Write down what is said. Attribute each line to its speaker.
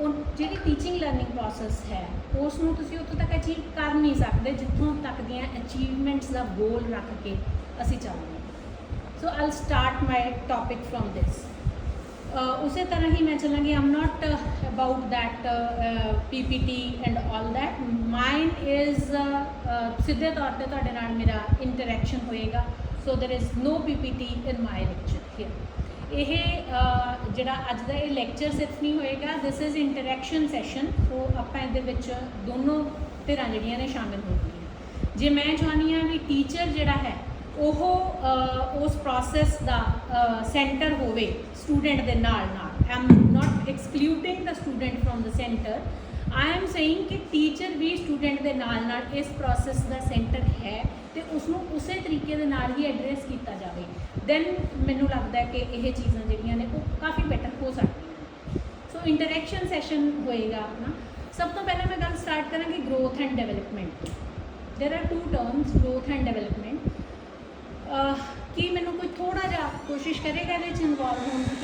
Speaker 1: ਉਹ ਜਿਹੜੀ teaching learning process ਹੈ ਉਸ ਨੂੰ ਤੁਸੀਂ ਉੱਥੋਂ ਤੱਕ ਅਚੀਵ ਕਰ ਨਹੀਂ ਸਕਦੇ, ਜਿੱਥੋਂ ਤੱਕ ਦੀਆਂ ਅਚੀਵਮੈਂਟਸ ਦਾ ਗੋਲ ਰੱਖ ਕੇ ਅਸੀਂ ਚੱਲਦੇ ਹਾਂ। So I start my topic from this ਉਸੇ ਤਰ੍ਹਾਂ ਹੀ ਮੈਂ ਚੱਲਾਂਗੀ। I'm not about that PPT and all that mind is ਸਿੱਧੇ ਤੌਰ ਤੇ ਤੁਹਾਡੇ ਨਾਲ ਮੇਰਾ ਇੰਟਰੈਕਸ਼ਨ ਹੋਏਗਾ। ਸੋ there is no ppt in my lecture here. ਇਹ ਜਿਹੜਾ ਅੱਜ ਦਾ ਇਹ ਲੈਕਚਰ ਸਿਰਫ ਨਹੀਂ ਹੋਏਗਾ this is interaction session so ਆਪਾਂ ਇਹਦੇ ਵਿੱਚ ਦੋਨੋਂ ਧਿਰਾਂ ਜਿਹੜੀਆਂ ਨੇ ਸ਼ਾਮਿਲ ਹੋਣਗੀਆਂ ਜੇ ਮੈਂ ਚਾਹੁੰਦੀ ਹਾਂ ਵੀ ਟੀਚਰ ਜਿਹੜਾ ਹੈ, ਉਹ ਉਸ ਪ੍ਰੋਸੈਸ ਦਾ ਸੈਂਟਰ ਹੋਵੇ ਸਟੂਡੈਂਟ ਦੇ ਨਾਲ ਨਾਲ। I am not excluding the student from the centre I am saying ਕਿ ਟੀਚਰ ਵੀ ਸਟੂਡੈਂਟ ਦੇ ਨਾਲ ਨਾਲ ਇਸ ਪ੍ਰੋਸੈਸ ਦਾ ਸੈਂਟਰ ਹੈ ਤੇ ਉਸ ਨੂੰ ਉਸੇ ਤਰੀਕੇ ਦੇ ਨਾਲ ਹੀ ਐਡਰੈਸ ਕੀਤਾ ਜਾਵੇ। ਦੈਨ ਮੈਨੂੰ ਲੱਗਦਾ ਹੈ ਕਿ ਇਹ ਚੀਜ਼ਾਂ ਜਿਹੜੀਆਂ ਨੇ ਉਹ ਕਾਫੀ ਬੈਟਰ ਹੋ ਸਕਦੀਆਂ ਨੇ ਸੋ ਇੰਟਰੈਕਸ਼ਨ ਸੈਸ਼ਨ ਹੋਏਗਾ ਆਪਣਾ ਸਭ ਤੋਂ ਪਹਿਲਾਂ ਮੈਂ ਗੱਲ ਸਟਾਰਟ ਕਰਾਂਗੀ growth and development there are two terms growth and development ਕੀ ਮੈਨੂੰ ਕੋਈ ਥੋੜਾ ਜਿਹਾ ਕੋਸ਼ਿਸ਼ ਕਰੇਗਾ ਇਹਦੇ ਚ ਇਨਵੋਲਵ ਹੋਣ ਦੀ